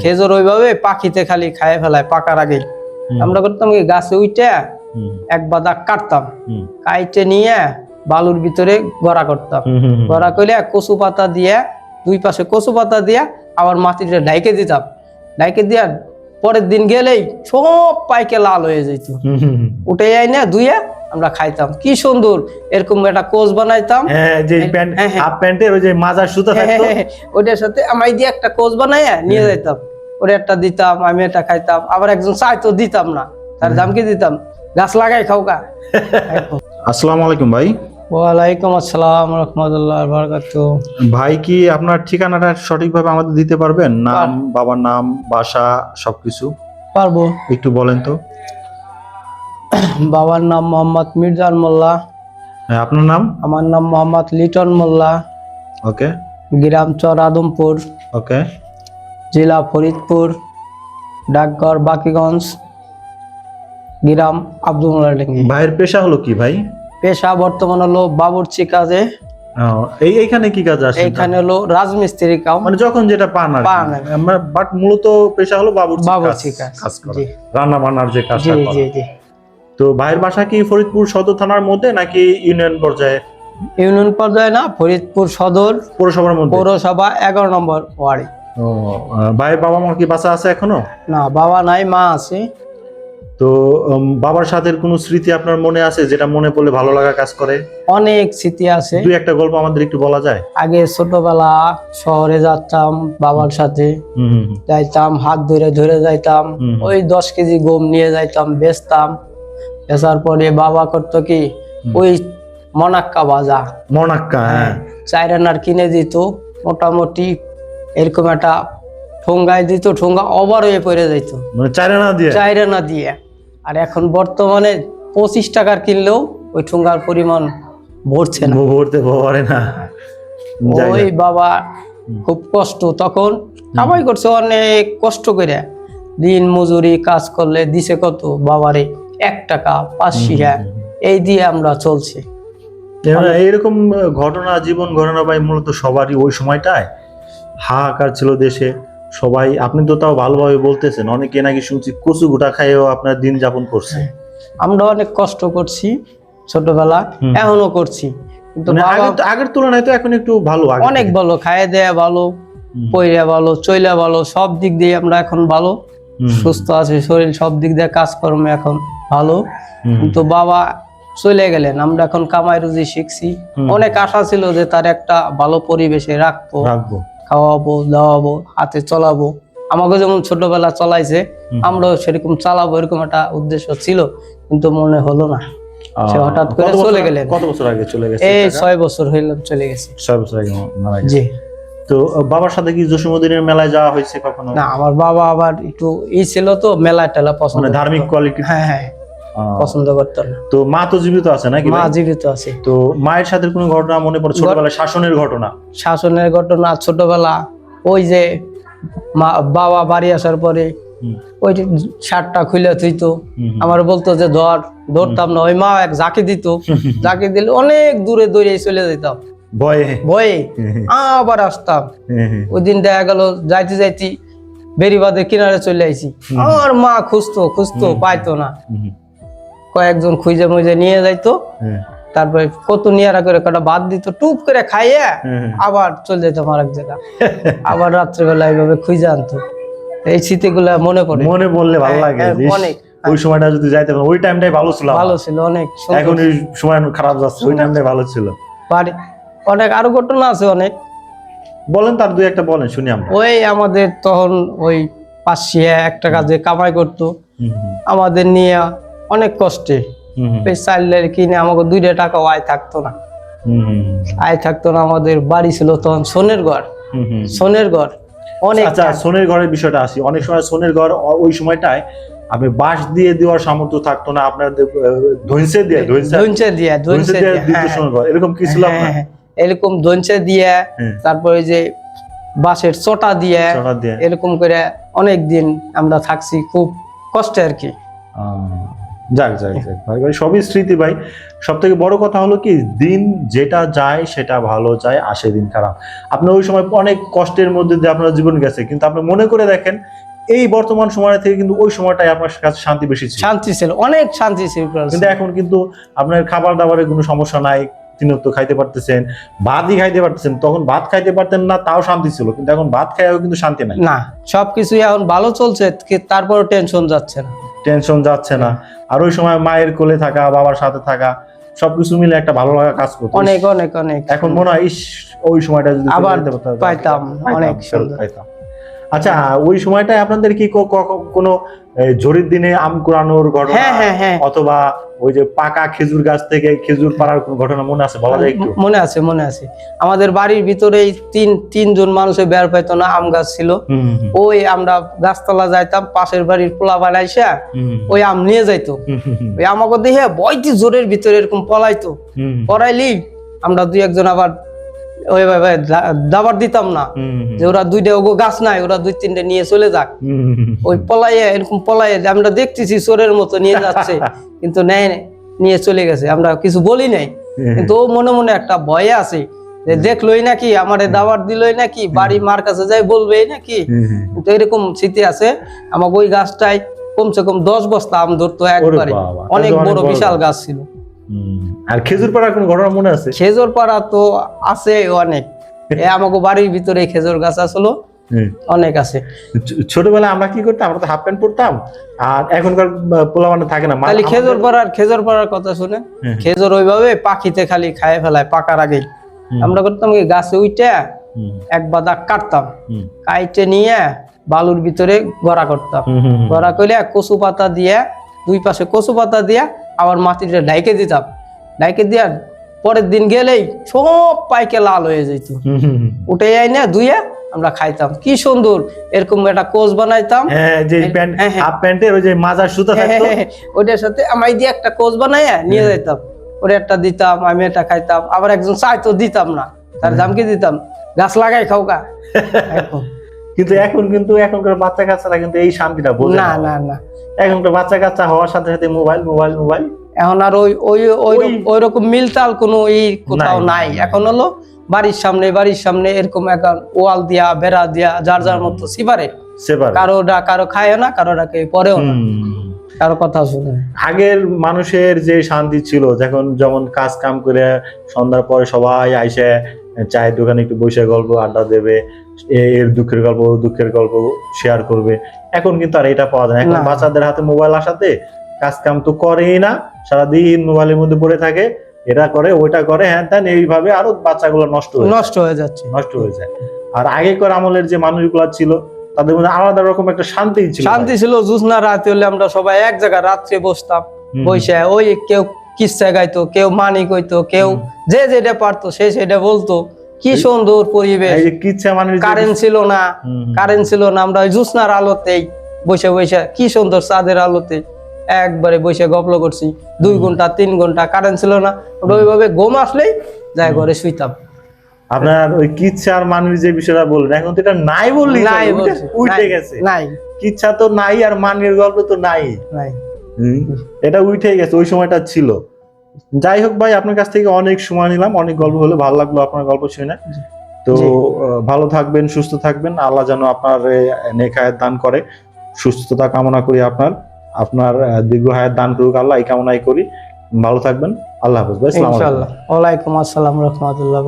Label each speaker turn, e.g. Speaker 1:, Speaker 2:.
Speaker 1: খেজুর ওইভাবে পাখিতে খালি খায় ফেলায় পাকার আগে আমরা করতাম কি গাছে উইটা এক বাদা কাটতাম। কাইটে নিয়ে বালুর ভিতরে গড়া করতাম। গড়া করলে কচু পাতা দিয়ে দুই পাশে কচু পাতা দিয়ে আবার মাটিটা ঢাইকে দিতাম। ঢাইকে দিয়া পরের দিন গেলেই সব পাইকে লাল হয়ে যেত। উঠে যাই না ধুয়ে আমরা খাইতাম। কি সুন্দর এরকম একটা কোচ বানাইতাম।
Speaker 2: হ্যাঁ যে প্যান্ট
Speaker 1: হ্যাঁ, হ্যাঁ।
Speaker 2: হাফ প্যান্টের ওই যে মাজার সুতা থাকতো।
Speaker 1: ওটার সাথে আমায় দিয়ে একটা কোচ বানাইয়া নিয়ে যাইতাম। ওটা একটা দিতাম আমি এটা খাইতাম। আবার একজন চাইতো দিতাম না। তার দাম কি দিতাম? গাছ লাগাই খাও গা
Speaker 2: আসসালামু আলাইকুম ভাই।
Speaker 1: ওয়ালাইকুম আসসালাম রহমতুল্লাহ বরকাত।
Speaker 2: ভাই কি আপনার ঠিকানাটা সঠিকভাবে আমাদের দিতে পারবেন? নাম বাবার নাম বাসা সবকিছু?
Speaker 1: পারব।
Speaker 2: একটু বলেন তো।
Speaker 1: বাবার নাম মোহাম্মদ মির্জান মোল্লা।
Speaker 2: হ্যাঁ, আপনার নাম?
Speaker 1: আমার নাম মোহাম্মদ লিটন মোল্লা।
Speaker 2: ওকে।
Speaker 1: গ্রাম চর আদমপুর।
Speaker 2: ওকে।
Speaker 1: জেলা ফরিদপুর। ডাকঘর বাকিগঞ্জ। গ্রাম আব্দুল মোল্লা
Speaker 2: ভাইয়ের পেশা হলো কি ভাই?
Speaker 1: পেশা বর্তমান হলো বাবুর্চি কাজে।
Speaker 2: এই এইখানে কি কাজ আসে?
Speaker 1: এইখানে হলো রাজমিস্ত্রি
Speaker 2: মানে যখন যেটা পান আর
Speaker 1: পান
Speaker 2: বাট মূলত পেশা হলো বাবুর্চি
Speaker 1: বাবুর্চি
Speaker 2: কাজ
Speaker 1: কাজ।
Speaker 2: কাজ করা রান্না বান্নার যে
Speaker 1: জি জি জি।
Speaker 2: তো ভাইয়ের বাসা কি ফরিদপুর সদর থানার মধ্যে নাকি ইউনিয়ন পর্যায়ে?
Speaker 1: ইউনিয়ন পর্যায়ে না ফরিদপুর সদর
Speaker 2: পৌরসভার মধ্যে?
Speaker 1: পৌরসভা এগারো নম্বর ওয়ার্ডে।
Speaker 2: ও ভাইয়ের বাবা মা কি বাসা আছে এখনও?
Speaker 1: না বাবা নাই মা আছে।
Speaker 2: তো বাবার সাথে কোনো স্মৃতি আপনার মনে আছে যেটা মনে পড়লে ভালো লাগা কাজ করে?
Speaker 1: অনেক স্মৃতি আছে।
Speaker 2: দুই একটা গল্প আমাদের একটু বলা যায়।
Speaker 1: আগে ছোটবেলা শহরে যাচ্তাম বাবার সাথে। যাইতাম হাত ধরে ধরে যাইতাম। ওই দশ কেজি গম নিয়ে যাইতাম বেচতাম। বেচার পরে বাবা করতো কি? ওই মনাক্কা বাজা
Speaker 2: মনাক্কা হ্যাঁ।
Speaker 1: চাইরানার কিনে দিত। মোটামুটি এরকম একটা ঠোঙ্গায় দিত ঠোঙ্গা ওভার হয়ে পড়ে যাইতো।
Speaker 2: মানে চাইনা দিয়ে?
Speaker 1: চাইরানা দিয়ে। আর এখন বর্তমানে পঁচিশ টাকার কিনলেও ওই ঠুঙ্গার পরিমাণ ভরছে না।
Speaker 2: ভরতে না।
Speaker 1: ওই বাবা খুব কষ্ট। তখন কামাই করছে অনেক কষ্ট করে। দিন মজুরি কাজ করলে দিছে কত? বাবারে এক টাকা পাঁচশিয়া এই দিয়ে আমরা চলছি।
Speaker 2: এইরকম ঘটনা জীবন ঘটনা ভাই মূলত সবারই ওই সময়টায় হাহাকার ছিল দেশে। সবাই আপনি তো তাও ভালোভাবে বলতেছেন অনেকে নাকি শুনছি কচু গোটা খাইয়েও আপনার দিন যাপন করছে।
Speaker 1: আমরা অনেক কষ্ট করছি ছোটবেলা এখনও করছি। কিন্তু
Speaker 2: মানে আগের তুলনায় তো এখন একটু ভালো
Speaker 1: অনেক ভালো খাইয়ে দেয়া ভালো পইরা ভালো চইলা ভালো সব দিক দিয়ে আমরা এখন ভালো। সুস্থ আছি শরীর সব দিক দিয়ে কাজকর্ম এখন ভালো। কিন্তু বাবা চলে গেলেন আমরা এখন কামাই রুজি শিখছি। অনেক আশা ছিল যে তার একটা ভালো পরিবেশে রাখব।
Speaker 2: রাখব।
Speaker 1: খাওয়াবো দাওয়াবো হাতে চলাবো। আমাকে যেমন ছোটবেলা চলাইছে। আমরাও সেরকম চালাবো এরকম একটা উদ্দেশ্য ছিল কিন্তু মনে হলো না। সে হঠাৎ করে চলে গেলেন।
Speaker 2: কত বছর আগে চলে গেছে
Speaker 1: এই ছয় বছর চলে গেছে।
Speaker 2: ছয় বছর আগে মারা গেছে।
Speaker 1: জি।
Speaker 2: তো বাবার সাথে কি জসীমুদ্দিনের মেলায় যাওয়া হয়েছে কখনো?
Speaker 1: না আমার বাবা আবার একটু ই ছিল তো মেলা টেলা পছন্দ
Speaker 2: মানে ধার্মিক কোয়ালিটি
Speaker 1: হ্যাঁ হ্যাঁ। পছন্দ করতো না।
Speaker 2: তো মা তো জীবিত আছে নাকি
Speaker 1: মা জীবিত আছে।
Speaker 2: তো মায়ের সাথে কোনো ঘটনা মনে পড়ে? ছোটবেলায় শাসনের ঘটনা?
Speaker 1: শাসনের ঘটনা ছোটবেলা ওই যে মা বাবা বাড়ি আসার পরে ওই শার্টটা খুলে থইতো। আমার বলতো যে ধর ধরতাম না। ওই মা এক জাকি দিত। জাকি দিলে অনেক দূরে দূরে চলে যেতাম।
Speaker 2: ভয়ে?
Speaker 1: ভয়ে আবার আসতাম। ওই দিন দেখা গেল যাইতে যাইতে বেরিবাদের কিনারে চলে আইছি। আমার মা খুঁজতো খুঁজতো পাইতো না। কয়েকজন খুঁজে মুজে নিয়ে যাইতো। তারপরে কত নিয়ারা করে কটা বাদ দিত টুপ করে খাইয়ে। আবার চলে যেতাম আর এক জায়গা আবার রাত্রেবেলা এইভাবে খুঁজে আনতো। এই স্মৃতিগুলা মনে পড়ে।
Speaker 2: মনে পড়লে ভালো
Speaker 1: হ্যাঁ,
Speaker 2: লাগে
Speaker 1: হ্যাঁ, অনেক।
Speaker 2: ওই সময়টা যদি যাইতে ওই টাইমটাই ভালো ছিল
Speaker 1: ভালো ছিল অনেক
Speaker 2: এখন এই সময় খারাপ যাচ্ছে ওই টাইমটাই ভালো ছিল।
Speaker 1: বাড়ি অনেক আরও ঘটনা আছে অনেক।
Speaker 2: বলেন তার দুই একটা বলেন শুনি আমরা।
Speaker 1: ওই আমাদের তখন ওই পাঁচশি এক টাকা যে কামাই করতো। আমাদের নিয়ে অনেক কষ্টে। চাইলে কিনে আমাকে দুইটা টাকা আয় থাকতো না। আয় থাকতো না আমাদের বাড়ি ছিল তখন সোনের ঘর। সোনের ঘর। অনেক
Speaker 2: আচ্ছা সোনের ঘরের বিষয়টা আসি। অনেক সময় সোনের ঘর ওই সময়টায় আপনি বাঁশ দিয়ে দেওয়ার সামর্থ্য থাকতো না আপনার ধৈর্যে দিয়ে ধৈর্যে
Speaker 1: দিয়ে
Speaker 2: ধৈর্যে দিয়ে।
Speaker 1: হ্যাঁ,
Speaker 2: এরকম কি ছিল
Speaker 1: হ্যাঁ,
Speaker 2: আপনার?
Speaker 1: হ্যাঁ, এরকম ধনচে দিয়ে
Speaker 2: হ্যাঁ।
Speaker 1: তারপরে যে বাঁশের চটা দিয়ে এরকম করে অনেক দিন আমরা থাকছি খুব কষ্টে আর কি।
Speaker 2: যাক যাক যাক ভাই ভাই সবই স্মৃতি ভাই। সব থেকে বড় কথা হলো কি দিন যেটা যায় সেটা ভালো যায় আসে দিন খারাপ। আপনার ওই সময় অনেক কষ্টের মধ্যে দিয়ে আপনার জীবন গেছে কিন্তু আপনি মনে করে দেখেন এই বর্তমান সময় থেকে কিন্তু ওই সময়টাই আপনার কাছে শান্তি বেশি ছিল।
Speaker 1: শান্তি ছিল অনেক শান্তি ছিল।
Speaker 2: কিন্তু এখন কিন্তু আপনার খাবার দাবারের কোনো সমস্যা নাই তিনত্ব খাইতে পারতেছেন ভাতই খাইতে পারতেছেন তখন ভাত খাইতে পারতেন না তাও শান্তি ছিল কিন্তু এখন ভাত খাইও কিন্তু শান্তি নাই।
Speaker 1: না সবকিছু এখন ভালো চলছে তারপর টেনশন যাচ্ছে না।
Speaker 2: টেনশন যাচ্ছে না আর ওই সময় মায়ের কোলে থাকা বাবার সাথে থাকা সবকিছু মিলে একটা ভালো লাগা কাজ করতো
Speaker 1: অনেক অনেক অনেক
Speaker 2: এখন মনে হয় ওই সময়টা যদি
Speaker 1: আবার পাইতাম, অনেক সুন্দর।
Speaker 2: পাইতাম। আচ্ছা ওই সময়টায় আপনাদের কি কোনো ঝড়ির দিনে আম কুড়ানোর ঘটনা
Speaker 1: হ্যাঁ হ্যাঁ হ্যাঁ।
Speaker 2: অথবা ওই যে পাকা খেজুর গাছ থেকে খেজুর পাড়ার কোনো ঘটনা মনে আছে? বলা যায় একটু।
Speaker 1: মনে আছে মনে আছে। আমাদের বাড়ির ভিতরে তিন তিনজন মানুষের বের পাইতো না আম গাছ ছিল। ওই আমরা গাছতলা যাইতাম পাশের বাড়ির পোলা বানাইসা ওই আম নিয়ে যাইতো। ওই আমাকে দেখে বইটি জোরের ভিতরে এরকম পলাইতো। পড়াইলি আমরা দুই একজন আবার দা- দাবার দিতাম না। যে ওরা দুইটা ওগো গাছ নাই ওরা দুই তিনটে নিয়ে চলে যাক। ওই পলাইয়ে এরকম পলাইয়ে আমরা দেখতেছি চোরের মতো নিয়ে যাচ্ছে কিন্তু নেয় নিয়ে চলে গেছে। আমরা কিছু বলি নাই কিন্তু ও মনে মনে একটা ভয়ে আছে যে দেখলোই নাকি আমার দাবার দিলই নাকি বাড়ি মার কাছে যাই বলবেই নাকি। কিন্তু এরকম স্মৃতি আছে আমাকে ওই গাছটায় কমসে কম দশ বস্তা আম ধরতো একবারে। অনেক
Speaker 2: তো
Speaker 1: বড় বিশাল
Speaker 2: গাছ।
Speaker 1: ছিল।
Speaker 2: আর খেজুর পাড়ার কোনো ঘটনা মনে আছে?
Speaker 1: খেজুর পাড়া তো আছে অনেক। এ আমাকে বাড়ির ভিতরে খেজুর গাছ আসলো। অনেক আছে।
Speaker 2: ছোটবেলায় আমরা কি করতাম? আমরা তো হাফ প্যান্ট পরতাম। আর এখনকার পোলা মানে থাকে না।
Speaker 1: খালি খেজুর পাড়ার খেজুর পাড়ার কথা শুনে। খেজুর ওইভাবে পাখিতে খালি খায় ফেলায় পাকার আগেই। আমরা করতাম কি গাছে উইটা এক বাদা কাটতাম। কাইটে নিয়ে বালুর ভিতরে গড়া করতাম। গড়া করলে কচু পাতা দিয়ে দুই পাশে কচু পাতা দিয়ে আবার মাটিটা ডাইকে দিতাম। ডাইকে দিয়া পরের দিন গেলেই সব পাইকে লাল হয়ে যেত। উঠে যাই না ধুইয়া আমরা খাইতাম। কি সুন্দর এরকম একটা কোচ বানাইতাম।
Speaker 2: হ্যাঁ যে প্যান্ট
Speaker 1: হ্যাঁ, হ্যাঁ।
Speaker 2: হাফ প্যান্টের ওই যে মাজার সুতা থাকতো।
Speaker 1: ওইটার সাথে আমায় দিয়ে একটা কোচ বানাইয়া নিয়ে যাইতাম। ওরে একটা দিতাম আমি একটা খাইতাম। আবার একজন চাইতো দিতাম না। তার দাম কি দিতাম। গাছ লাগাই খাও গা এরকম।
Speaker 2: কিন্তু এখন কিন্তু এখনকার বাচ্চা কাচ্চারা কিন্তু এই শান্তিটা বোঝে
Speaker 1: না
Speaker 2: না।
Speaker 1: না
Speaker 2: এখনকার বাচ্চা কাচ্চা হওয়ার সাথে সাথে মোবাইল মোবাইল মোবাইল।
Speaker 1: এখন আর ওই ওই ওই রকম মিলতাল কোনো ই কোথাও
Speaker 2: নাই,
Speaker 1: এখন হলো বাড়ির সামনে বাড়ির সামনে এরকম এখন ওয়াল দিয়া বেড়া দিয়া যার যার মতো সিপারে।
Speaker 2: সেবার
Speaker 1: কারোটা কারও খায় না কারোটাকে পরেও না। কারও কথা শুনে
Speaker 2: আগের মানুষের যে শান্তি ছিল যখন যেমন কাজ কাম করে সন্ধ্যার পরে সবাই আইসে চায়ের দোকানে একটু বসে গল্প আড্ডা দেবে এর দুঃখের গল্প দুঃখের গল্প শেয়ার করবে। এখন কিন্তু আর এটা পাওয়া যায় না। এখন বাচ্চাদের হাতে মোবাইল আসাতে কাজ কাম তো করেই না। সারাদিন মোবাইলের মধ্যে পড়ে থাকে। এটা করে ওইটা করে হ্যান ত্যান এইভাবে আরও বাচ্চাগুলো নষ্ট হয়ে
Speaker 1: নষ্ট হয়ে যাচ্ছে।
Speaker 2: নষ্ট হয়ে যায়। আর আগেকার আমলের যে মানুষগুলো ছিল তাদের মধ্যে আলাদা রকম একটা শান্তি ছিল।
Speaker 1: শান্তি ছিল জুসনা রাত হলে আমরা সবাই এক জায়গায় রাত্রে বসতাম। বসে ওই কেউ কিস্সা গাইতো কেউ মানি কইতো কেউ যে যেটা পারতো সে সেটা বলতো। কি সুন্দর পরিবেশ।
Speaker 2: যে-
Speaker 1: কারেন্ট ছিল না। কারেন্ট ছিল না আমরা ওই জুসনার আলোতেই বসে বসে কি সুন্দর চাঁদের আলোতে একবারে বসে গপ্ল করছি। দুই ঘণ্টা তিন ঘণ্টা কারেন্ট ছিল না আমরা ওইভাবে ঘুম আসলেই যাই ঘরে শুইতাম।
Speaker 2: আপনার ওই কিচ্ছা আর মানুষ যে বিষয়টা বললেন এখন তো এটা নাই বললি
Speaker 1: নাই
Speaker 2: উঠে উঠে গেছে।
Speaker 1: নাই।
Speaker 2: কিচ্ছা তো নাই আর মানের গল্প তো নাই।
Speaker 1: নাই।
Speaker 2: এটা উঠে গেছে ওই সময়টা ছিল। যাই হোক ভাই আপনার কাছ থেকে অনেক সময় নিলাম অনেক গল্প হলো ভালো লাগল আপনার গল্প শুনে। তো ভালো থাকবেন সুস্থ থাকবেন আল্লাহ যেন আপনার নেকায়ের দান করে সুস্থতা কামনা করি আপনার আপনার দীর্ঘ হায়াত দান করুক আল্লাহ এই কামনাই করি। ভালো থাকবেন আল্লাহ হাফেজ ভাই।
Speaker 1: ওয়ালাইকুম আসসালাম রহমতুল্লাহ